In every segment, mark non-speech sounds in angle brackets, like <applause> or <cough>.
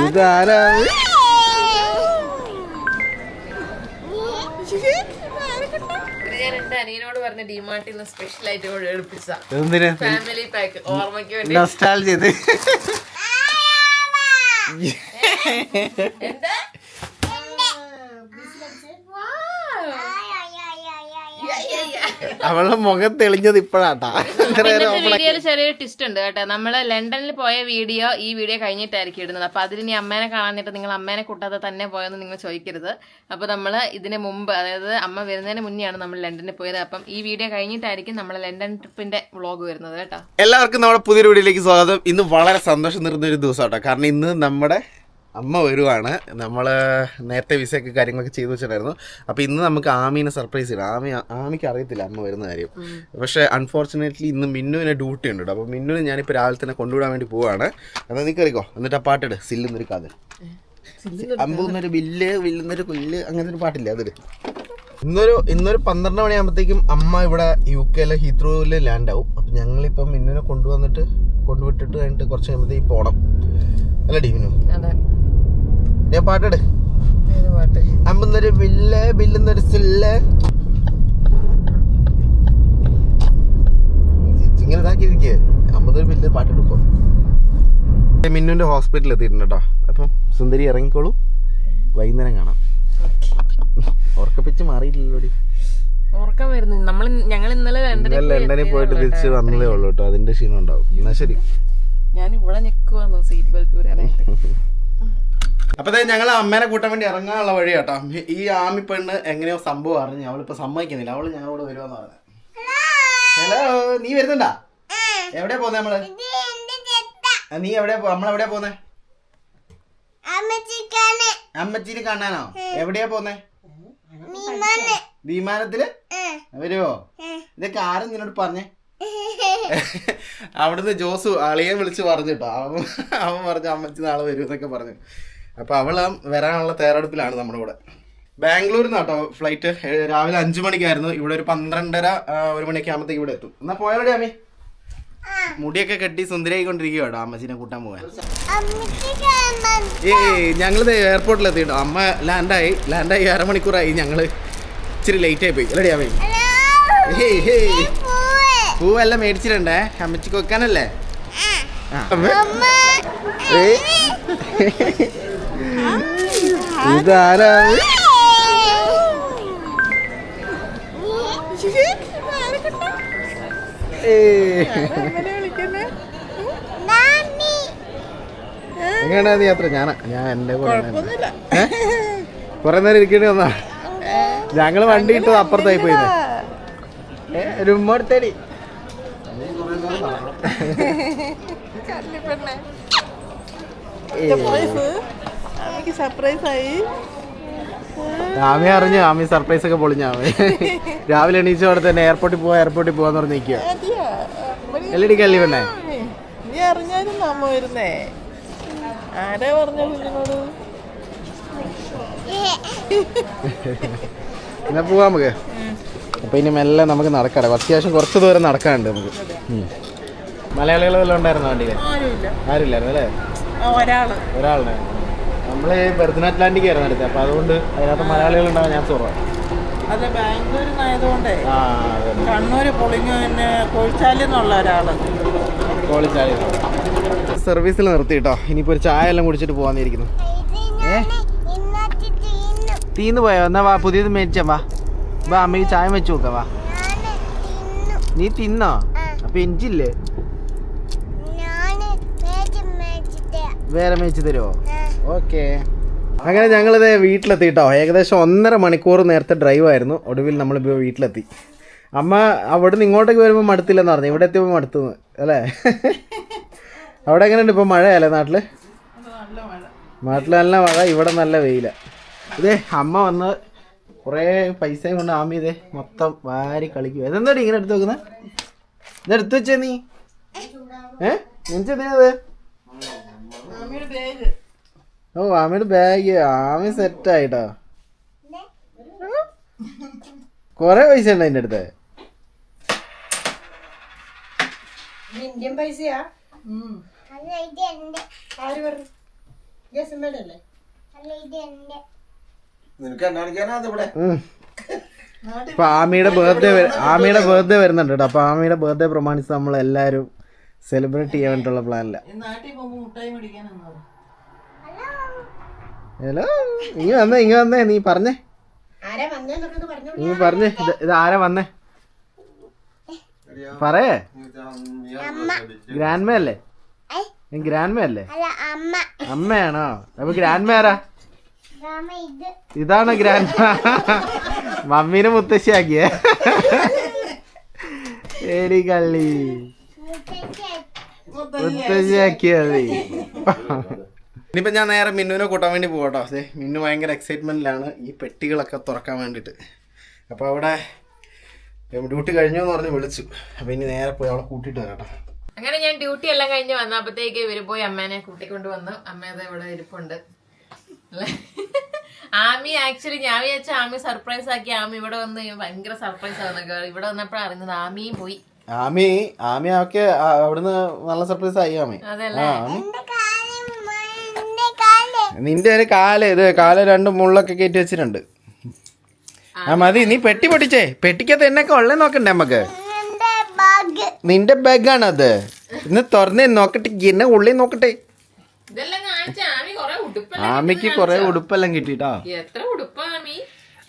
ഇതാരാ? ഞാൻ എന്റെ അനിയനോട് പറഞ്ഞ ഡിമാർട്ടിൽ നിന്ന് സ്പെഷ്യൽ ആയിട്ട് കൂടെ എടുപ്പിച്ച എന്തിനാ? ഫാമിലി പാക്ക് ഓർമ്മയ്ക്ക് വേണ്ടി. എന്താ? അവളുടെ മുഖം തെളിഞ്ഞത് ഇപ്പോഴാട്ടാ വീഡിയോയിൽ ചെറിയൊരു ട്വിസ്റ്റ് ഉണ്ട് കേട്ടോ. നമ്മൾ ലണ്ടനിൽ പോയ വീഡിയോ ഈ വീഡിയോ കഴിഞ്ഞിട്ടായിരിക്കും ഇടുന്നത്. അപ്പൊ അതിന് ഇനി അമ്മേനെ കാണാനിട്ട് നിങ്ങൾ അമ്മേനെ കൂട്ടാതെ തന്നെ പോയെന്ന് നിങ്ങൾ ചോദിക്കരുത്. അപ്പൊ നമ്മൾ ഇതിന് മുമ്പ് അതായത് അമ്മ വരുന്നതിന് മുന്നെയാണ് നമ്മൾ ലണ്ടനിൽ പോയത്. അപ്പം ഈ വീഡിയോ കഴിഞ്ഞിട്ടായിരിക്കും നമ്മൾ ലണ്ടൻ ട്രിപ്പിന്റെ വ്ളോഗ് വരുന്നത് കേട്ടോ. എല്ലാവർക്കും നമ്മുടെ പുതിയൊരു വീഡിയോയിലേക്ക് സ്വാഗതം. ഇന്ന് വളരെ സന്തോഷം നിറഞ്ഞ ഒരു ദിവസം കേട്ടോ കാരണം ഇന്ന് നമ്മുടെ അമ്മ വരുവാണ്. നമ്മൾ നേരത്തെ വിസയൊക്കെ കാര്യങ്ങളൊക്കെ ചെയ്തു വെച്ചിട്ടുണ്ടായിരുന്നു. അപ്പോൾ ഇന്ന് നമുക്ക് ആമീനെ സർപ്രൈസ് ചെയ്യണം ആമി ആമിക്ക് അറിയത്തില്ല അമ്മ വരുന്ന കാര്യം. പക്ഷേ അൺഫോർച്ചുനേറ്റ്ലി ഇന്ന് മിന്നുവിന് ഡ്യൂട്ടി ഉണ്ട് കേട്ടോ അപ്പോൾ മിന്നുവിനെ ഞാനിപ്പോൾ രാവിലെ തന്നെ കൊണ്ടുവിടാൻ വേണ്ടി പോവാണ്. എന്നാൽ നീ കറിക്കോ എന്നിട്ട് ആ പാട്ടിട് സില്ലെന്നൊരു കാതൽ. അമ്പൂന്നൊരു ബില്ല് വില്ലുന്നൊരു പുല്ല് അങ്ങനത്തെ ഒരു പാട്ടില്ലേ? അതിൽ ഇന്നൊരു ഇന്നൊരു പന്ത്രണ്ട് മണിയാകുമ്പോഴത്തേക്കും അമ്മ ഇവിടെ യു കെയിലെ ഹീത്രോയിൽ ലാൻഡ് ആവും അപ്പം ഞങ്ങളിപ്പം മിന്നുവിനെ കൊണ്ടുവന്നിട്ട് കൊണ്ടുവിട്ടിട്ട് കഴിഞ്ഞിട്ട് കുറച്ച് കഴിയുമ്പോഴത്തേക്ക് പോകണം അല്ല ഡിമിനു അതെ. പാട്ടെട്. പാട്ട്? അമ്പന്നൊരു ബില്ല് ബില്ലുന്നൊരു സില്ല്. ഇങ്ങനെ ഇതാക്കിയിരിക്കേ അമ്പതൊരു ബില്ല് പാട്ടിട്ട് ഇപ്പൊ മിന്നുവിന്റെ ഹോസ്പിറ്റലിൽ എത്തിയിട്ടുണ്ട് കേട്ടോ അപ്പം സുന്ദരി ഇറങ്ങിക്കോളൂ. വൈകുന്നേരം കാണാം. ഉറക്കപ്പിച്ച് മാറിയിട്ടില്ലോടി ഉറക്കം വരുന്നു. നമ്മൾ ഞങ്ങൾ ഇന്നലെ ലണ്ടനിൽ ലണ്ടനിൽ പോയിട്ട് തിരിച്ച് വന്നതേ ഉള്ളൂ കേട്ടോ അതിന്റെ ക്ഷീണം ഉണ്ടാവും. എന്നാ ശരി. ഞാൻ ഇവിടെ നിൽക്കുവാന്ന് സീറ്റ് ബെൽറ്റ് വരാനായിട്ട് <laughs> അപ്പൊ ഞങ്ങൾ അമ്മേനെ കൂട്ടാൻ വേണ്ടി ഇറങ്ങാനുള്ള വഴി കേട്ടോ. ഈ ആമി പെണ്ണ് എങ്ങനെയോ സംഭവം അറിഞ്ഞു അവളിപ്പോ സമ്മതിക്കുന്നില്ല. അവൾ ഞങ്ങളോട് വരുമെന്ന് പറഞ്ഞു. ഹലോ നീ വരുന്നുണ്ടാ? എവിടെയാ പോന്നെ നമ്മൾ? നീ എവിടെയാ പോ- നമ്മളെവിടെയാ പോന്നെ? അമ്മച്ചിനെ കാണാനോ? എവിടെയാ പോന്നെ? വിമാനത്തിൽ? വരുവോ? ഇതൊക്കെ ആരും നിന്നോട് പറഞ്ഞേ. <laughs> അവിടുന്ന് ജോസു അളിയെ വിളിച്ച് പറഞ്ഞു കേട്ടോ. അവൻ അവൻ പറഞ്ഞു അമ്മച്ചി നാളെ വരും എന്നൊക്കെ പറഞ്ഞു. അപ്പൊ അവൾ വരാനുള്ള തയ്യാറെടുപ്പിലാണ് നമ്മുടെ കൂടെ. ബാംഗ്ലൂരിൽ നിന്ന് കേട്ടോ ഫ്ലൈറ്റ് രാവിലെ അഞ്ചു മണിക്കായിരുന്നു. ഇവിടെ ഒരു പന്ത്രണ്ടര ഒരു മണിയൊക്കെ ആകുമ്പോഴത്തേക്ക് ഇവിടെ എത്തും. എന്നാ പോയാലോടെ അമ്മേ മുടിയൊക്കെ കെട്ടി സുന്ദരിയായിക്കൊണ്ടിരിക്കുക കേട്ടോ അമ്മച്ചിനെ കൂട്ടാൻ പോകാൻ ഏയ് ഞങ്ങളിത് എയർപോർട്ടിൽ എത്തിയിട്ടോ അമ്മ ലാൻഡായി ലാൻഡായി അരമണിക്കൂറായി ഞങ്ങൾ. ഇച്ചിരി ലേറ്റ് ആയി പോയി. അല്ലേ അമ്മേ ഹേ ഹേയ് പൂവെല്ലാം മേടിച്ചിട്ടുണ്ടേ? അമ്മച്ചിക്ക് വെക്കാനല്ലേ? ആ. ഇതാരാ. എങ്ങനെയാ നീ യാത്ര ഞാനാ. ഞാൻ എന്റെ കൂടെ ഏ? കുറെ നേരം ഇരിക്കേണ്ടി വന്നാ ഞങ്ങൾ വണ്ടി ഇട്ടത് അപ്പുറത്തായി പോയി ഒരു ഉമ്മ എടുത്തേടി സർപ്രൈസ് ആയി. ആമി അറിഞ്ഞു ആമി സർപ്രൈസ് ഒക്കെ പൊളിഞ്ഞാമി രാവിലെ എണീച്ച അവിടെ തന്നെ എയർപോർട്ടിൽ പോവാ എയർപോർട്ടിൽ പോവാന്ന് പറഞ്ഞ് നിൽക്കുക എല്ലടി കല്ലി വേണേ നീ അറിഞ്ഞാലും അമ്മ വരുന്നേ? ആരാ പറഞ്ഞ കുഞ്ഞിനോട് എന്നാ പോവാ നമുക്ക്. അപ്പൊ ഇനി മെല്ലെ നമുക്ക് നടക്കാം അത്യാവശ്യം കുറച്ച് ദൂരം നടക്കാനുണ്ട് നമുക്ക്. മലയാളികൾ വല്ലതും ഉണ്ടായിരുന്നോ വണ്ടിയിൽ ആരുമില്ലായിരുന്നു അല്ലേ? ഒരാൾ. നമ്മൾ ബെർത്തൻ അറ്റ്ലാന്റിക് ആയിരുന്നു അടുത്ത് അപ്പൊ അതുകൊണ്ട് അതിനകത്ത് മലയാളികൾ ഉണ്ടാവാൻ ഞാൻ സുഖം അത് ബാംഗ്ലൂരിന്നായതുകൊണ്ടേ ആ കണ്ണൂർ പൊളിഞ്ഞു പിന്നെ കോഴിച്ചാലിൽ നിന്നുള്ള ഒരാൾ. കോളിച്ചാടി സർവീസിൽ നിർത്തി കേട്ടോ ഇനിയിപ്പോ ഒരു ചായ എല്ലാം കുടിച്ചിട്ട് പോവാന്നിരിക്കുന്നു. ഏ? തീന്ന് പോയോ? എന്നാ വാ പുതിയത് മേടിച്ചാ വാ. വാ അമ്മയ്ക്ക് ചായ വെച്ച് നോക്കാം വാ. നീ തിന്നോ? അപ്പൊ എഞ്ചില്ലേ വേറെ മേടിച്ച് തരുമോ ഓക്കെ. അങ്ങനെ ഞങ്ങളിത് വീട്ടിലെത്തി കേട്ടോ ഏകദേശം ഒന്നര മണിക്കൂർ നേരത്തെ ഡ്രൈവ് ആയിരുന്നു ഒടുവിൽ നമ്മളിപ്പോൾ വീട്ടിലെത്തി. അമ്മ അവിടെ നിന്ന് ഇങ്ങോട്ടേക്ക് വരുമ്പോൾ മടുത്തില്ലെന്ന് പറഞ്ഞു. ഇവിടെ എത്തിയപ്പോൾ മടുത്തു. അല്ലേ? അവിടെ എങ്ങനെയുണ്ട് ഇപ്പോൾ മഴയല്ലേ നാട്ടിൽ നാട്ടിൽ നല്ല മഴ ഇവിടെ നല്ല വെയില. ഇതേ അമ്മ വന്ന് കുറേ പൈസയും കൊണ്ട് ആമി ഇതേ മൊത്തം വാരി കളിക്കുക ഇതെന്താടി ഇങ്ങനെ എടുത്ത് വെക്കുന്നത് ഇതെടുത്ത് വെച്ചേ നീ? ഏ? എനിച്ചെന്തിനത് ഓ ആമയുടെ ബാഗ് ആമി സെറ്റ് ആയിട്ടോ. കൊറേ പൈസ ഉണ്ട് അതിന്റെ അടുത്ത്? ഇന്ത്യൻ പൈസയാ. അപ്പൊ ആമിയുടെ ബർത്ത്ഡേ ആമിയുടെ ബർത്ത്ഡേ വരുന്നുണ്ട് കേട്ടോ. അപ്പൊ ആമിയുടെ ബർത്ത്ഡേ പ്രമാണിച്ച് നമ്മൾ എല്ലാരും സെലിബ്രേറ്റ് ചെയ്യാൻ വേണ്ടിയിട്ടുള്ള പ്ലാനില്ല നാട്ടിൽ പോകുമ്പോ മുട്ടായി മേടിക്കാനെന്നോ ഹലോ നീ വന്നേ ഇങ്ങ വന്നേ നീ പറഞ്ഞേ. ആരാ വന്നേന്നൊക്കെ പറഞ്ഞു നീ പറഞ്ഞേ ഇത് ഇത് ആരാ വന്നേ? പറയേ. ഗ്രാൻഡ്മ അല്ലേ? ഗ്രാൻഡ്മ അല്ലേ? അല്ല അമ്മ. അമ്മയാണോ? അപ്പൊ ഗ്രാൻഡ്മ ആരാ? ഇതാണ് ഗ്രാൻഡ് മമ്മീനെ മുത്തശ്ശിയാക്കിയേ. ശരി കള്ളി. മുത്തശ്ശിയാക്കിയത് ഇനിയിപ്പോ ഞാൻ നേരെ മിന്നുവിനെ കൂട്ടാൻ വേണ്ടി പോകട്ടോ അതെ മിന്നു ഭയങ്കര എക്സൈറ്റ്മെന്റിലാണ് ഈ പെട്ടികളൊക്കെ തുറക്കാൻ വേണ്ടിയിട്ട്. അപ്പോൾ അവിടെ ഡ്യൂട്ടി കഴിഞ്ഞു എന്ന് പറഞ്ഞ് വിളിച്ചു. അപ്പോൾ ഇനി നേരെ പോയി അവളെ കൂട്ടിയിട്ട് വരാട്ടോ. അങ്ങനെ ഞാൻ ഡ്യൂട്ടി എല്ലാം കഴിഞ്ഞ് വന്നപ്പോഴത്തേക്ക് ഇവർ പോയി അമ്മേനെ കൂട്ടിക്കൊണ്ട് വന്നു. അമ്മേത ഇവിടെ ഇരിപ്പുണ്ട്. അല്ലേ? ആമി ആക്ച്വലി ഞാൻ വിചാരിച്ച ആമി സർപ്രൈസ് ആക്കി. ആമി ഇവിടെ വന്ന് ഭയങ്കര സർപ്രൈസ് ആവുന്നൊക്കെ ഇവിടെ വന്നപ്പോഴാണ് അറിഞ്ഞത് ആമിയും പോയി. ആമി ആമി ഒക്കെ അവിടുന്ന് നല്ല സർപ്രൈസ് ആയി ആമി. അതല്ലേ ആ ആമി എന്റെ കാലം എന്റെ കാൽ നിന്റെ ഒരു കാൽ ഇത് കാൽ രണ്ട് മുള്ളൊക്കെ കയറ്റി വെച്ചിട്ടുണ്ട്. ആ മതി. നീ പെട്ടി പൊട്ടിച്ചേ. പെട്ടിക്കകത്ത് എന്നൊക്കെ ഉള്ളേ നോക്കണ്ടേ നമുക്ക്? നിന്റെ ബാഗാണ് അത് ഇന്ന് തുറന്നേ നോക്കട്ടെ. എന്നെ ഉള്ളിൽ നോക്കട്ടെ. ആമിക്ക് കാണിച്ച ആമി കൊറേ ഉടുപ്പെല്ലാം ആമിക്ക് കുറെ ഉടുപ്പെല്ലാം കിട്ടിട്ടാ എത്ര ഉടുപ്പാ ആമി?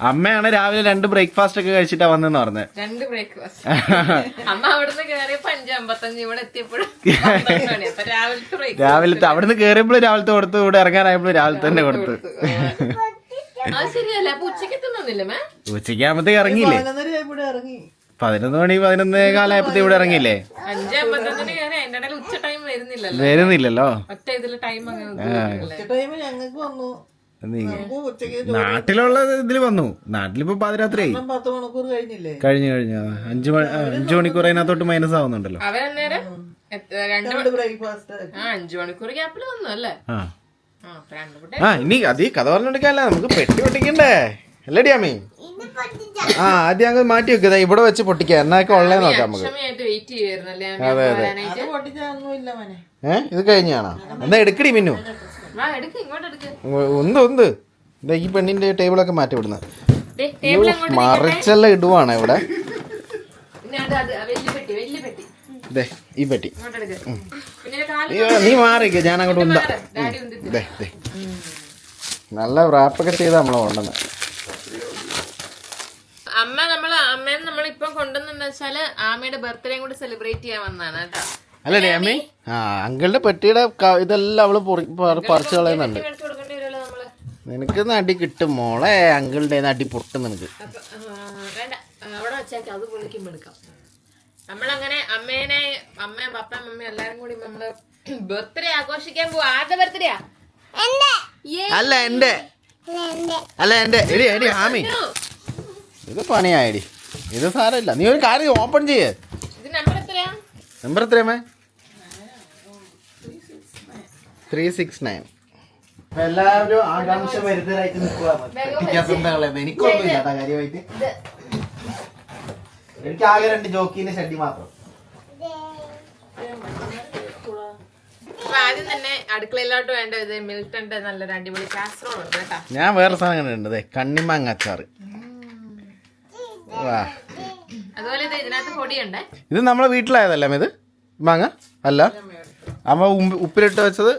അമ്മയാണ് രാവിലെ രണ്ട് ബ്രേക്ക്ഫാസ്റ്റ് ഒക്കെ കഴിച്ചിട്ടാ വന്നെന്ന് പറഞ്ഞത് രണ്ട് ബ്രേക്ക്ഫാസ്റ്റ് <laughs> അമ്മ അവിടുന്ന് കയറിയപ്പോ അഞ്ച് അമ്പത്തഞ്ച് ഇവിടെ എത്തിയപ്പോഴും <laughs> പന്ത്രണ്ട് രാവിലത്തെ അവിടുന്ന് കയറിയപ്പോഴും രാവിലത്തെ കൊടുത്തു ഇവിടെ ഇറങ്ങാനായപ്പോഴും രാവിലെ തന്നെ കൊടുത്തു. ഉച്ചയ്ക്ക് ഉച്ചയ്ക്കാകുമ്പത്തേക്ക് ഇറങ്ങിയില്ലേ? പതിനൊന്ന് മണി പതിനൊന്ന് കാലായപ്പോ ഇവിടെ ഇറങ്ങിയില്ലേ? വരുന്നില്ലല്ലോ. വരുന്നില്ലല്ലോ. ഒറ്റ ഇതിൽ ടൈം ഞങ്ങൾക്ക് വന്നു. നാട്ടിലുള്ള ഇതിൽ വന്നു. നാട്ടിലിപ്പോ കഴിഞ്ഞില്ലേ? കഴിഞ്ഞു കഴിഞ്ഞു. അഞ്ചു അഞ്ചു മണി ആ, അഞ്ച് മണിക്കൂർ അതിനകത്തോട്ട് മൈനസ് ആവുന്നുണ്ടല്ലോ. ആ ഇനി അതീ കഥ പറഞ്ഞോണ്ടിരിക്കല്ല നമുക്ക് പെട്ടി പൊട്ടിക്കണ്ടേ? അല്ലടി അമ്മി ഇത് പൊട്ടിച്ച. ആ ആദ്യം അങ്ങ് മാറ്റി വെക്കുക ഇവിടെ വെച്ച് പൊട്ടിക്ക. എന്നൊക്കെ ഉള്ള നോക്കാം നമുക്ക്. അതെ വെയിറ്റ് ഏഹ് ഇത് കഴിഞ്ഞാണോ? എന്നാ എടുക്കടി മിന്നു. ഒന്ന് ഇതാ ഈ പെണ്ണിന്റെ ടേബിളൊക്കെ മാറ്റി വിടുന്നത് മറിച്ചെല്ലാം ഇടുവാണ് ഇവിടെ. ദേ ഈ പെട്ടി. നീ മാറിക്ക ഞാൻ അങ്ങോട്ട് ഉണ്ടാ. ഉണ്ട് ദേ ദേ. നല്ല റാപ്പൊക്കെ ചെയ്ത നമ്മളെ കൊണ്ടുവന്ന്. അമ്മ നമ്മൾ അമ്മേനെ നമ്മളിപ്പം കൊണ്ടുവന്നെന്ന് വെച്ചാൽ ആമയുടെ ബർത്ത്ഡേയും കൂടി സെലിബ്രേറ്റ് ചെയ്യാൻ വന്നതാണ് കേട്ടോ. അല്ലേ അമ്മി ആ അങ്കിളുടെ പെട്ടിയുടെ ഇതെല്ലാം അവൾ പറിച്ചു കളയുന്നുണ്ട്. നിനക്ക് നടി കിട്ടും മോളെ അങ്കിളുടെ നടി പൊട്ടും നിനക്ക്. നമ്മളങ്ങനെ അമ്മേനെ അമ്മയും പപ്പയും മമ്മിയും എല്ലാരും കൂടി നമ്മൾ ബർത്ത്ഡേ ആഘോഷിക്കാൻ പോവാ. ആരുടെ ബർത്ത്ഡേയാ? അല്ല എന്റെ. അല്ല എന്റെ. എടി എടി ആമി. ഇത് പണിയായടി. ഇത് സാരമില്ല. നീ ഒരു കാര്യം ഓപ്പൺ ചെയ്യേ. നമ്പർ എത്രയാ? നമ്പർ എത്രയാമേ ത്രീ സിക്സ് നയൻ എല്ലാവരും ആകാംക്ഷ വരുത്തരായിട്ട് എനിക്കൊന്നും ഇല്ല കാര്യമായിട്ട്. എനിക്ക് ആകെ രണ്ട് ജോക്കിന്റെ ഷഡ്ഡി മാത്രം. അപ്പൊ ആദ്യം തന്നെ അടുക്കളയിലോട്ട് വേണ്ട ഇത് മിൽട്ടന്റെ നല്ലൊരു അടിപൊളി കാസറോൾ ഉണ്ട് കേട്ടാ. ഞാൻ വേറെ സാധനം ഉണ്ട് ദേ, കണ്ണിമാങ്ങ അച്ചാറ്. വാ. അതുപോലെ ഇത് ഇതിനകത്ത് പൊടിയുണ്ടേ. ഇത് നമ്മളെ വീട്ടിലായതല്ലേ ഇത്? മാങ്ങ? അല്ല. അമ്മ ഉപ്പിലിട്ട് വെച്ചത്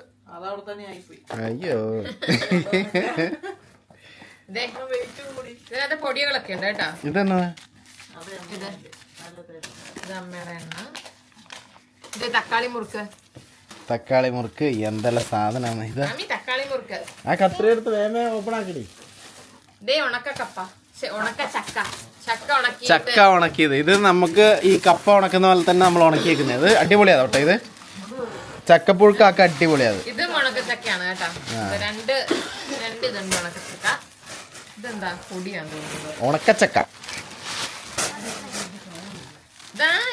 അതവിടെ തന്നെ ആയിപ്പോയി. അയ്യോ. ഇതിനകത്ത് പൊടികളൊക്കെ ഉണ്ട് കേട്ടോ. ഇതെന്നാ? ഇത് ഇത് അമ്മയുടെ എണ്ണ. ഇത് തക്കാളി മുറുക്ക്. തക്കാളി മുറുക്ക് എന്തെല്ലാം സാധനമാണ് ഇത്? അമ്മി തക്കാളി മുറുക്ക്. ആ കത്രി എടുത്ത് വേമേ ഓപ്പൺ ആക്കിടി. ദേ ഉണക്ക കപ്പ ശ്ശെ, ഉണക്ക ചക്ക. ചക്ക ഉണക്കി ചക്ക ഉണക്കിയത്. ഇത് നമുക്ക് ഈ കപ്പ ഉണക്കുന്ന പോലെ തന്നെ നമ്മൾ ഉണക്കി വെക്കുന്നത് ഇത് അടിപൊളിയാണ് കേട്ടോ ഇത്. ചക്കപ്പുഴുക്കൊക്കെ അടിപൊളിയാണ് ഇതും ഉണക്ക ചക്കയാണ് കേട്ടോ രണ്ട് രണ്ട് ഇതുണ്ട് ഉണക്കച്ചക്ക. ഇതെന്താ? പൊടിയാണ് തോന്നുന്നത് ഉണക്കച്ചക്ക.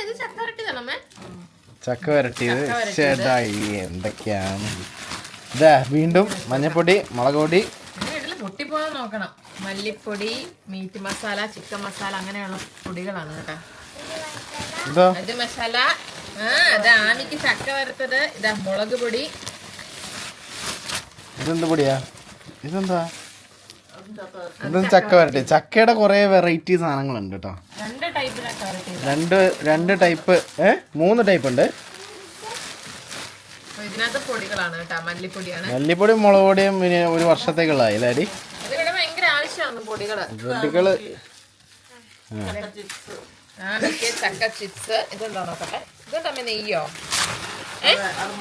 ഇത് ചക്ക വരട്ടിയതാണോ അമ്മേ? ചക്ക വരട്ടിയത് ചേട്ടായി. എന്തൊക്കെയാണ്? ഇതാ വീണ്ടും മഞ്ഞപ്പൊടി മുളക് പൊടി പൊട്ടിപ്പോകാൻ നോക്കണം. മല്ലിപ്പൊടി മീറ്റ് മസാല ചിക്കൻ മസാല അങ്ങനെയുള്ള പൊടികളാണ് കേട്ടോ. ഇതോ? ഇത് മസാല ആ അത് ആമിക്ക് ചക്ക വറുത്തത്. ഇതാ മുളക് പൊടി ഇതെന്ത് പൊടിയാ? ഇതെന്താ? ഇതും ചക്ക വരട്ടെ? ചക്കയുടെ കുറെ വെറൈറ്റി സാധനങ്ങളുണ്ട് കേട്ടോ രണ്ട് രണ്ട് രണ്ട് ടൈപ്പ് ഏ? മൂന്ന് ടൈപ്പ് ഉണ്ട്. മല്ലിപ്പൊടിയും മുളക് പൊടിയും പിന്നെ ഒരു വർഷത്തേക്കുള്ളതായി അല്ലേ അടി? പൊടികൾ. ചക്ക ചിപ്സ് ഇതെന്താ നോക്കട്ടെ? ഇതെന്താ നെയ്യോ?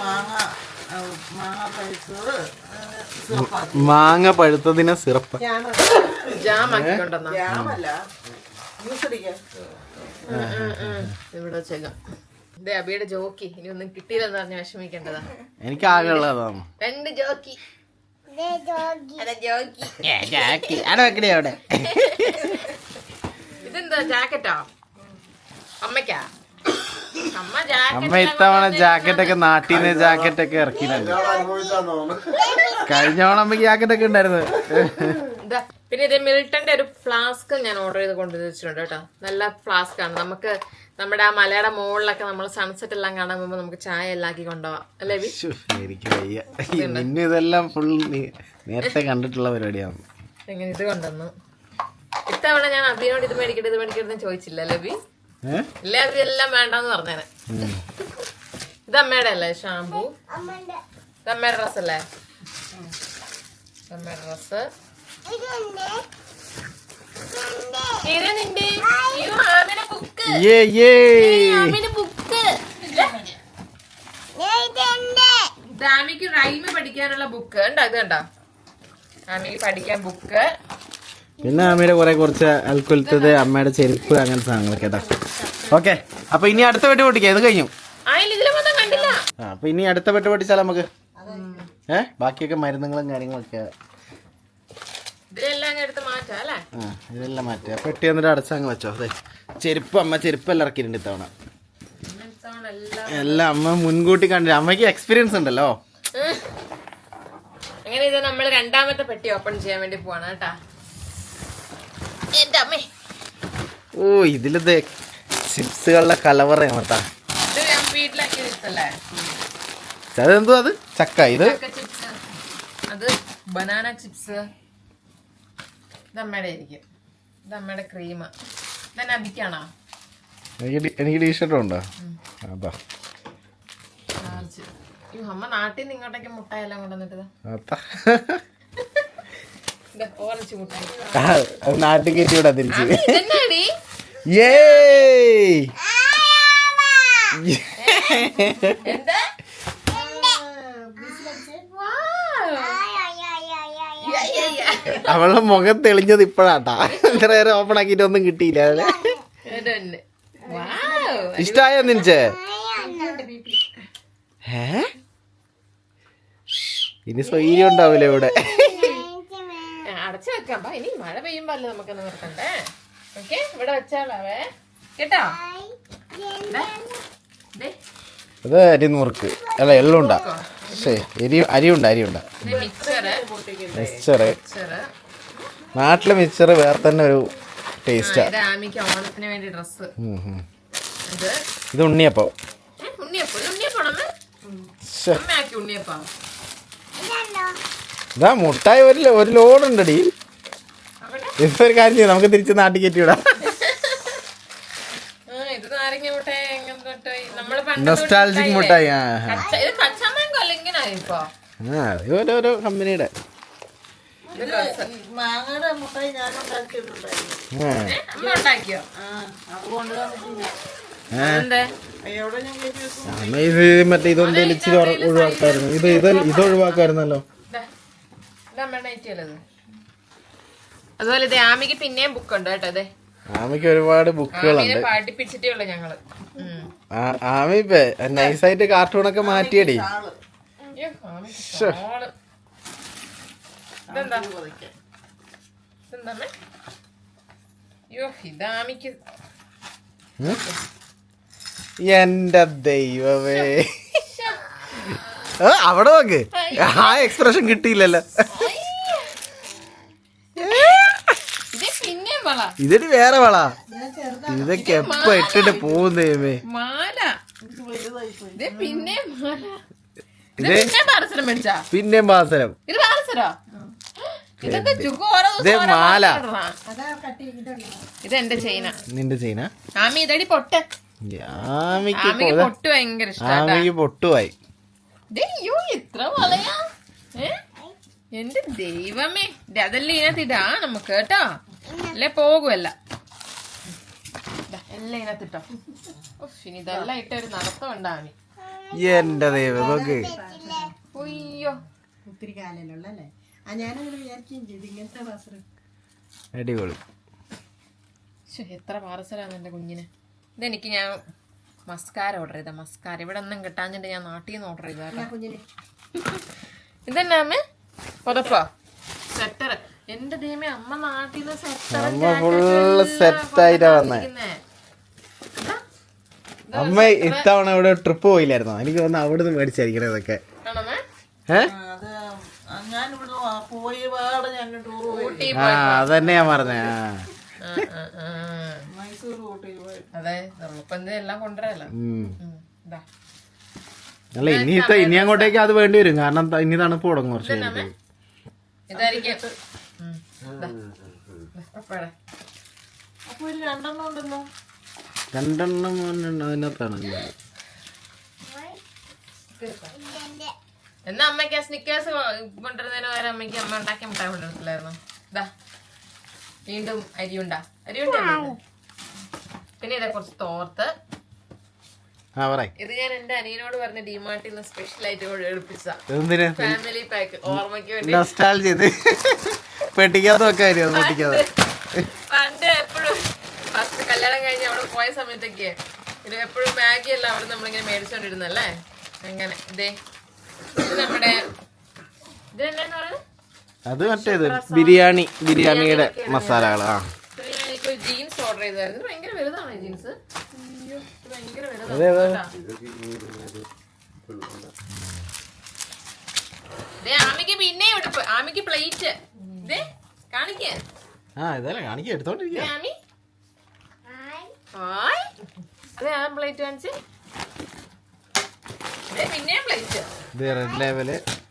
മാങ്ങ മാങ്ങ പഴുത്തതിന് സിറപ്പ്. ഇവിടെ വെച്ചേക്കാം ഇതേ അബിയുടെ ജോക്കി. ഇനി ഒന്നും കിട്ടിയില്ലെന്ന് പറഞ്ഞ് വിഷമിക്കേണ്ടതാ. എനിക്ക് ആകെ ഉള്ളതാണ്. രണ്ട് ജോക്കി. ദേ ജോഗി അല്ല ജോക്കി. അവിടെ. ഇതെന്താ ജാക്കറ്റോ? അമ്മയ്ക്കാ? അമ്മ ജാക്കറ്റ് അമ്മ ഇത്തവണ ജാക്കറ്റ് ഒക്കെ നാട്ടിൽ നിന്ന് ജാക്കറ്റ് ഒക്കെ ഇറക്കിയിട്ടുണ്ട്. കഴിഞ്ഞ തവണ അമ്മയ്ക്ക് ജാക്കറ്റ് ഒക്കെ ഉണ്ടായിരുന്നു. പിന്നെ ഇത് മിൽട്ടന്റെ ഒരു ഫ്ലാസ്ക് ഞാൻ ഓർഡർ ചെയ്ത് കൊണ്ടുവച്ചിട്ടുണ്ട് കേട്ടോ. നല്ല ഫ്ലാസ്ക് ആണ്. നമുക്ക് നമ്മുടെ ആ മലയുടെ മുകളിലൊക്കെ നമ്മൾ സൺസെറ്റ് എല്ലാം കാണാൻ പോകുമ്പോൾ നമുക്ക് ചായ എല്ലാം ആക്കി കൊണ്ടുപോവാം. അല്ലേ എനിക്ക് വയ്യ. നിന്നെ ഇതെല്ലാം ഫുൾ നേരത്തെ കണ്ടിട്ടുള്ള പരിപാടിയാണ്. എങ്ങനെ ഇത് കൊണ്ടുവന്നു? ഇത്തവണ ഞാൻ അബിയോട് ഇത് മേടിക്കട്ടെ ഇത് മേടിക്കട്ടെ ചോദിച്ചില്ല അല്ലേ ബി ഏഹ് ഇല്ലേ വേണ്ടെന്ന് പറഞ്ഞേനെ. ഇത് അമ്മയുടെ അല്ലേ ഷാംപൂ ഇത് അമ്മയുടെ ഡ്രസ് അല്ലേ അമ്മയുടെ ഡ്രസ് ഡാമിക്ക് റൈമ് പഠിക്കാനുള്ള ബുക്ക്. ഉണ്ടോ ഇത് കണ്ടോ? ഡാമിക്ക് പഠിക്കാൻ ബുക്ക്. പിന്നെ അമ്മയുടെ കുറെ കുറച്ച് അൽക്കൊലത്തത് അമ്മയുടെ ചെരുപ്പ് അങ്ങനത്തെ സാധനങ്ങളൊക്കെ കേട്ടോ. ഓക്കെ അപ്പൊ ഇനി അടുത്ത വെട്ട് പൊട്ടിക്കാം. ഇത് കഴിഞ്ഞു. അപ്പൊ ഇനി അടുത്ത വെട്ട് പൊട്ടിച്ചാൽ നമുക്ക്? ഏ? ബാക്കിയൊക്കെ മരുന്നുകളും കാര്യങ്ങളൊക്കെ. അങ്ങ് ആ ഇതെല്ലാം മാറ്റുക പെട്ടി എന്നിട്ട് അടച്ചങ്ങ് വെച്ചോ. അതെ. ചെരുപ്പ് അമ്മ ചെരുപ്പ് എല്ലാം ഇറക്കിയിട്ടുണ്ട് ഇത്തവണ. എല്ലാം അമ്മ മുൻകൂട്ടി കണ്ടില്ല അമ്മയ്ക്ക് എക്സ്പീരിയൻസ് ഉണ്ടല്ലോ. അങ്ങനെ ഇത് നമ്മൾ രണ്ടാമത്തെ പെട്ടി ഓപ്പൺ ചെയ്യാൻ വേണ്ടി പോവാണ് കേട്ടാ. അമ്മേ. ഓ ഇതിലിത് ചിപ്സുകളുടെ കലവറയാണ് കേട്ടാ ഇത് ഞാൻ വീട്ടിലാക്കി ഇഷ്ടല്ലേ അതെന്തോ അത്? ചക്ക ഇത്? ചിപ്സ്. അത് ബനാന ചിപ്സ്. ഇതമ്മയുടെ അമ്മയുടെ ആയിരിക്കും. ഇത് അമ്മയുടെ ക്രീം. ഇത് നബിക്കാണോ എനിക്ക് ടീ- എനിക്ക് ടീഷർട്ടും ഉണ്ടോ. അതാ അമ്മ നാട്ടിൽ നിന്ന് ഇങ്ങോട്ടേക്ക് മുട്ടായെല്ലാം കൊണ്ടുവന്നിട്ട് <laughs> അതാ ഓറഞ്ച് മുട്ടായി ആ, അത് നാട്ടിൽ കയറ്റി വിടാ തിരിച്ച് എന്താ? അവളുടെ മുഖം തെളിഞ്ഞത് ഇപ്പോഴാട്ടാ. ഇത്ര നേരം ഓപ്പൺ ആക്കിയിട്ട് ഒന്നും കിട്ടിയില്ല അല്ലേ? ഇഷ്ടായോ നിനിച്ച് ഏ? ഇനി സ്വൈര്യം ഉണ്ടാവില്ല ഇവിടെ? അടച്ചു വെക്കാം ഇനി മഴ പെയ്യുമ്പോ അല്ലേ നമുക്കൊന്ന് നിർത്തണ്ടേ? ഓക്കെ ഇവിടെ വെച്ചാളാവേ കേട്ടോ? ദേ. ദേ, അത് അരി നുറുക്ക് അല്ല എല്ലാം ഉണ്ടാ. അരി അരിയുണ്ട അരിയുണ്ട്. ഇത് മിക്സറ്. മിക്സറ്. മിക്സറ്. നാട്ടിലെ മിക്സറ് വേറെ തന്നെ ഒരു ടേസ്റ്റാ. ഇത് ആമിക്ക് വേണ്ടി ഡ്രസ്സ്. ഇത്? ഇത് ഉണ്ണിയപ്പം. ഇത് മുട്ടായി ഒരു ഒരു ലോഡ് ഉണ്ടടി ഇപ്പൊ ഒരു കാര്യം ചെയ്യാം നമുക്ക് തിരിച്ച് നാട്ടിൽ കയറ്റി വിടാം. നൊസ്റ്റാൾജിക് മുട്ടായി ആ. ആ. കച്ച- ഇത് ഓരോരോ കമ്പനിയുടെ. മാങ്ങയുടെ മുട്ടായി ഞാൻ ഇത് മറ്റേ ഇതൊന്നും ഇച്ചിരി ഒഴിവാക്കായിരുന്നു. ഇത് ഇത് ഇത് ഒഴിവാക്കായിരുന്നല്ലോ ദാ, ഇത് അമ്മയുടെ ഐറ്റല്ലത് അതുപോലെ ഇത് ആമിക്ക് പിന്നെയും ബുക്ക് ഉണ്ട് കേട്ടോ അതെ ആമിക്ക് ഒരുപാട് ബുക്കുകളുണ്ട് പഠിപ്പിച്ചിട്ടേ ഉള്ളു ഞങ്ങൾ. ആമി നൈസായിട്ട് കാർട്ടൂണൊക്കെ മാറ്റിയടി. എന്റെ ദൈവമേ. അവിടെ നോക്ക്. ആ എക്സ്പ്രഷൻ കിട്ടിയില്ലല്ലോ ഇത് ഇതിന് വേറെ വള. ഇതൊക്കെ എപ്പ ഇട്ടിട്ട് പോകുന്നേമേ മാല. ഇത് പിന്നെ മാല. ഇത് പിന്നെ പാസരം ഇത് മാല. ഇത് എന്റെ ചെയിന. നിന്റെ ചൈന ആമി ഇതടി പൊട്ട്. ആമിക്ക് പൊട്ട് ഭയങ്കര ഇഷ്ടാ ആമിക്ക് പൊട്ടുമായി. അയ്യോ ഇത്ര വളയാ. എന്റെ ദൈവമേ. അതല്ലേ അതെല്ലാം ഇതിനകത്ത് ഇടാ നമുക്ക് കേട്ടോ. അല്ലേ പോകുമല്ല ദാ, എല്ലാം ഇതിനകത്ത് ഉഫ്, ഇനി ഇതെല്ലാം ഇട്ട ഒരു നടത്തം ഉണ്ടാമി എന്റെ ദൈവം നോക്ക്. ഒയ്യോ ഒത്തിരി കാലല്ലുള്ളല്ലേ ആ ഞാനങ്ങനെ വിചാരിക്കുകയും ചെയ്തു ഇങ്ങനത്തെ വസ്ത്രം അടിപൊളി. എത്ര പാർസലാണ് എന്റെ കുഞ്ഞിന്. ഇതെനിക്ക് ഞാൻ മസ്കാര ഓർഡർ ചെയ്ത മസ്കാര. ഇവിടെ ഒന്നും കിട്ടാഞ്ഞിട്ട് ഞാൻ നാട്ടിൽ നിന്ന് ഓർഡർ ചെയ്ത ഇതെന്നാമേ പുതപ്പോ? സെറ്റർ എന്റെ ദൈവമേ അമ്മ നാട്ടിൽ നിന്ന് set ആയിട്ടാ വന്നേ. അമ്മ ഇത്തവണ ഇവിടെ ട്രിപ്പ് പോയില്ലായിരുന്നോ? എനിക്ക് തോന്നുന്നു അവിടെ നിന്ന് മേടിച്ചായിരിക്കണം ഇതൊക്കെ. ഏ? അത് ഞാനിവിടെ പോയി പാടെ ഞാൻ ടൂർ പോയി. ആ അതന്നെ ഞാൻ പറഞ്ഞേ അതെ എല്ലാം കൊണ്ടുവരല്ലോ. അല്ല ഇനി ഇനി അങ്ങോട്ടേക്ക് അത് വേണ്ടി വരും. കാരണം ഇനി തണുപ്പ് തുടങ്ങും കുറച്ച് കഴിഞ്ഞിട്ട്. ഇതായിരിക്കും. അപ്പൊ ഒരു രണ്ടെണ്ണം ഉണ്ടല്ലോ. രണ്ടെണ്ണം അതിനകത്താണ്. എന്നാ അമ്മയ്ക്ക് ആ സ്നിക്കേഴ്സ് കൊണ്ടുവരുന്നതിന് പകരം അമ്മയ്ക്ക് അമ്മ ഉണ്ടാക്കി മുട്ടായി കൊണ്ടുവരത്തില്ലായിരുന്നു ഇതാ വീണ്ടും അരിയുണ്ട. അരിയുണ്ട പിന്നെ ഇതാ കുറച്ച് തോർത്ത്. ഇത് ഞാൻ എന്റെ അനിയനോട് പറഞ്ഞ ഡിമാർട്ടിൽ നിന്ന് സ്പെഷ്യൽ ആയിട്ട് എടുപ്പിച്ച ഫാമിലി പാക്ക് ഓർമ്മയ്ക്ക് വേണ്ടി. പെട്ടിക്കാത്ത വെക്കായിരുന്നു പൊട്ടിക്കാതെ പണ്ട് എപ്പോഴും ഫസ്റ്റ് കല്യാണം കഴിഞ്ഞ് അവിടെ പോയ സമയത്തൊക്കെ ഇത് എപ്പോഴും മാഗി അല്ല അവിടെ നമ്മളിങ്ങനെ മേടിച്ചോണ്ടിരുന്നല്ലേ അങ്ങനെ ഇതേ ഇത് നമ്മുടെ പറയുന്നത്? അത് മറ്റേത് ബിരിയാണി ബിരിയാണിയുടെ മസാലകൾ ആ. ജീൻസ് ഓർഡർ ചെയ്തായിരുന്നു. ഇത് ഭയങ്കര വലുതാണ് ജീൻസ് ഭയങ്കര. വലുതാണ് ആമിക്ക് പിന്നെ ആമിക്ക് പ്ലേറ്റ് ആ ഇതല്ലേ എടുത്തോണ്ടിരിക്കുക ആ പ്ലേറ്റ്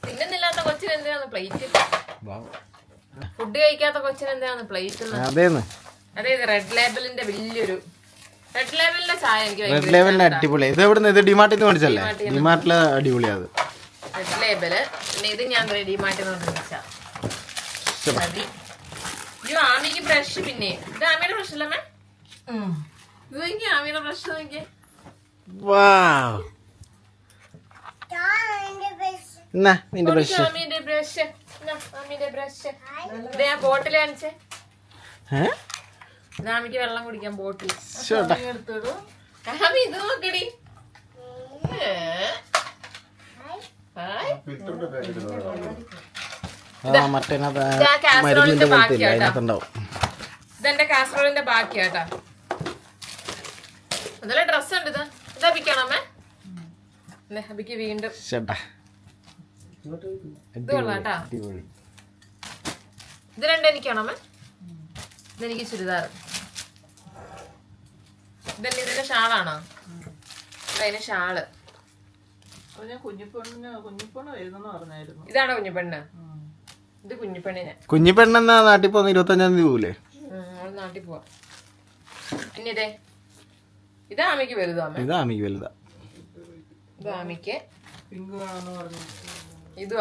തിന്നുന്നില്ലാത്ത കൊച്ചിന് എന്തിനാണ് ഫുഡ് കഴിക്കാത്ത കൊച്ചിന് എന്തിനാണ് പ്ലേറ്റ് അതേന്ന്. അതെ ഇത് റെഡ് ലേബലിന്റെ വലിയൊരു റെഡ് ലേബലിന്റെ ചായ എനിക്ക് റെഡ് അടിപൊളി. ഇത് എവിടെ ഇത് ഡിമാർട്ടിൽ നിന്ന് മേടിച്ചല്ലേ ഡിമാർട്ടിലെ അടിപൊളിയാ അത്. റെഡ് ലേബൽ പിന്നെ ഇത് ഞാൻ റെഡിമായിട്ട് നിർമ്മിച്ച മതി. ഇത് ആമിക്ക് ബ്രഷ് പിന്നെ. ഇത് ആമിയുടെ ബ്രഷ് അല്ലേ ഇത് നോക്കി ആമിയുടെ ബ്രഷ് നോക്കിയേ. വാവ്. എന്നാ നിന്റെ ബ്രഷ് ആമിയുടെ ബ്രഷ് ആമിയുടെ ബ്രഷ് ഇത് ഞാൻ ബോട്ടിൽ കാണിച്ചേ. ആമിക്ക് വെള്ളം കുടിക്കാൻ ബോട്ടിൽ ചോട്ടാ എടുത്തിടും ആമി ഇത് നോക്കടി. ഹായ്. ഹായ്. മറ്റേ പോലത്തെ. അതിനകത്തുണ്ടാവും. ഇതെന്റെ കാസറോളിന്റെ ബാക്കിയാട്ടാ അതല്ല ഡ്രസ് ഉണ്ട് ഇത്. അബിക്ക് വീണ്ടും. ഇത് കൊള്ളാട്ടാ രണ്ടും ഇതെനിക്ക് ചുരിദാർ. ഇതിന്റെ ഷാളാണോ? ഷാൾ. ഇതാണോ കുഞ്ഞിപ്പെണ്ണ്? ഇത് കുഞ്ഞിപ്പെണ്ണിന്. കുഞ്ഞി പെണ്ണെന്നാ നാട്ടിൽ പോകുന്ന ഇരുപത്തഞ്ചാം തീയതി പോകൂലേ നാട്ടിൽ പോവാ. ഇതേ വലുതോ അമ്മ. ഇത് വലുതാ. ഇത്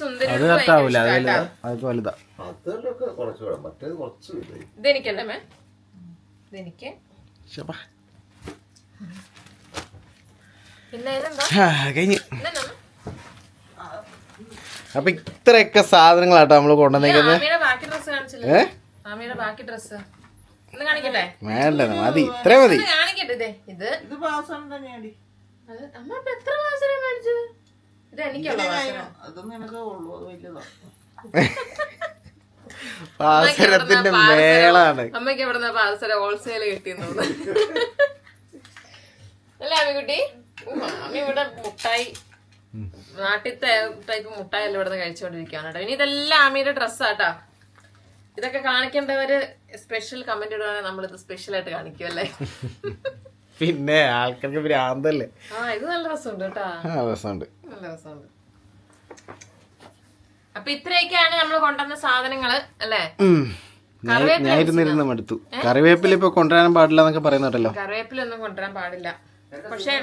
സുന്ദരി അത് കട്ടാവൂല അത് വലുതാ അതൊക്കെ വലുതാ. കുറച്ച് വേണം? മറ്റേത് കുറച്ച്. ഇതെനിക്കല്ലേ മേ ഇതെനിക്ക് ശപ്പാ. പിന്നെ ഇതെന്താ കഴിഞ്ഞ്. ഇതെന്നാ അപ്പൊ ഇത്രയൊക്കെ സാധനങ്ങളാട്ടോ നമ്മൾ കൊണ്ടുവന്നേക്കുന്നത്. ആമിയുടെ ബാക്കി ഡ്രസ് കാണിച്ചില്ല? ഏ? ബാക്കി ഡ്രസ് ഒന്ന് കാണിക്കട്ടെ? വേണ്ട മതി. ഇത്രേ മതി. പാസരത്തിന്റെ <laughs> മേളാണ്. അമ്മയ്ക്ക് എവിടുന്ന പാസര ഹോൾസെയിൽ കിട്ടിയെന്ന് <laughs> അല്ലേ അമ്മിക്കുട്ടി അമ്മ ഇവിടെ മുട്ടായി നാട്ടിലത്തെ ടൈപ്പ് മുട്ടായല്ലോ എല്ലാം ഇവിടെ കഴിച്ചുകൊണ്ടിരിക്കുകയാണ് കേട്ടോ. ഇനി ഇതെല്ലാം ആമിയുടെ ഡ്രസ്സാട്ടാ ഇതൊക്കെ കാണിക്കേണ്ടവര് സ്പെഷ്യൽ കമന്റ് ഇടുവാണെങ്കിൽ നമ്മളിത് സ്പെഷ്യൽ ആയിട്ട് കാണിക്കുമല്ലേ പിന്നെ ആൾക്കാർക്ക് ഭ്രാന്തല്ലേ? ആ ഇത് നല്ല രസമുണ്ട് കേട്ടോ. രസമുണ്ട്. നല്ല രസമുണ്ട്. അപ്പൊ ഇത്രയൊക്കെയാണ് നമ്മൾ കൊണ്ടുവന്ന സാധനങ്ങൾ അല്ലേ. ഞാൻ ഇരുന്നിരുന്ന് മടുത്തു. കറിവേപ്പില ഇപ്പൊ കൊണ്ടുവരാൻ പാടില്ല എന്നൊക്കെ പറയുന്നുണ്ടല്ലോ. കറിവേപ്പിലൊന്നും കൊണ്ടുവരാൻ പാടില്ല. പക്ഷെ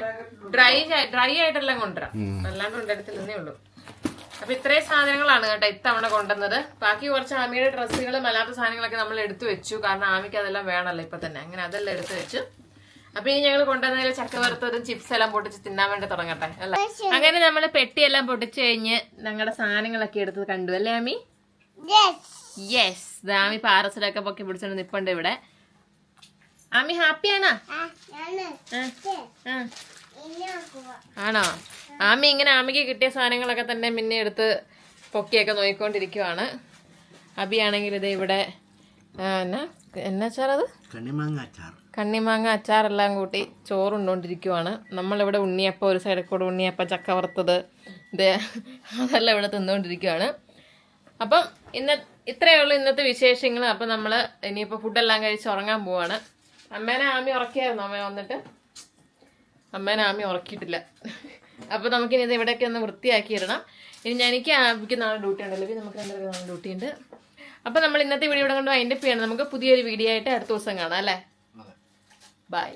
ഡ്രൈ ഡ്രൈ ആയിട്ടെല്ലാം കൊണ്ടുവരാം. അല്ലാണ്ട് കൊണ്ടെടുത്തില്ലെന്നേ ഉള്ളൂ. അപ്പൊ ഇത്രയും സാധനങ്ങളാണ് കേട്ടോ ഇത്തവണ കൊണ്ടുവന്നത്. ബാക്കി കുറച്ച് ആമിയുടെ ഡ്രസ്സുകളും അല്ലാത്ത സാധനങ്ങളൊക്കെ നമ്മൾ എടുത്തു വെച്ചു. കാരണം ആമിക്ക് അതെല്ലാം വേണമല്ലോ ഇപ്പൊ തന്നെ. അങ്ങനെ അതെല്ലാം എടുത്തു വെച്ചു. അപ്പൊ ഇനി ഞങ്ങൾ കൊണ്ടുവന്നതിൽ ചക്ക വറുത്തതും ചിപ്സ് എല്ലാം പൊട്ടിച്ച് തിന്നാൻ വേണ്ടി തുടങ്ങട്ടെ അല്ല? അങ്ങനെ നമ്മൾ പെട്ടിയെല്ലാം പൊട്ടിച്ചു കഴിഞ്ഞ് ഞങ്ങളുടെ സാധനങ്ങളൊക്കെ എടുത്ത് കണ്ടു അല്ലേ ആമി? യെസ് യെസ് ആമി പാരസലൊക്കെ പൊക്കി പിടിച്ചോണ്ട് നിപ്പുണ്ട് ഇവിടെ. ആമി ഹാപ്പിയാണോ? ആണോ? ആമി ഇങ്ങനെ ആമിക്ക് കിട്ടിയ സാധനങ്ങളൊക്കെ തന്നെ മിന്നെ എടുത്ത് പൊക്കിയൊക്കെ നോക്കിക്കൊണ്ടിരിക്കുവാണ് അബിയാണെങ്കിൽ ഇത് ഇവിടെ എന്നാ എന്നാ അച്ചാറത് കണ്ണിമാങ്ങ അച്ചാറെല്ലാം കൂട്ടി ചോറുണ്ടോണ്ടിരിക്കുവാണ്. നമ്മളിവിടെ ഉണ്ണിയപ്പം ഒരു സൈഡിൽ കൂടെ ഉണ്ണിയപ്പം ചക്ക വറുത്തത് ഇത് അതെല്ലാം ഇവിടെ തിന്നുകൊണ്ടിരിക്കുവാണ് അപ്പം ഇന്ന ഇത്രയേ ഉള്ളൂ ഇന്നത്തെ വിശേഷങ്ങൾ അപ്പം നമ്മൾ ഇനിയിപ്പോൾ ഫുഡെല്ലാം കഴിച്ച് ഉറങ്ങാൻ പോവാണ്. അമ്മേനെ ആമി ഉറക്കിയായിരുന്നു? അമ്മ വന്നിട്ട്? അമ്മേനെ ആമി ഉറക്കിയിട്ടില്ല. അപ്പോൾ നമുക്കിനി ഇത് ഇവിടെയൊക്കെ ഒന്ന് വൃത്തിയാക്കി ഇടണം ഇനി ഞാൻ എനിക്ക് ആമിക്ക് നാളെ ഡ്യൂട്ടി ഉണ്ടല്ലോ. നമുക്ക് എന്തൊക്കെ നാളെ ഡ്യൂട്ടി ഉണ്ട്. അപ്പോൾ നമ്മൾ ഇന്നത്തെ വീഡിയോ ഇവിടെ കൊണ്ട് അതിന്റെ പേയാണ് നമുക്ക് പുതിയൊരു വീഡിയോ ആയിട്ട് അടുത്ത ദിവസം കാണാം അല്ലേ? ബൈ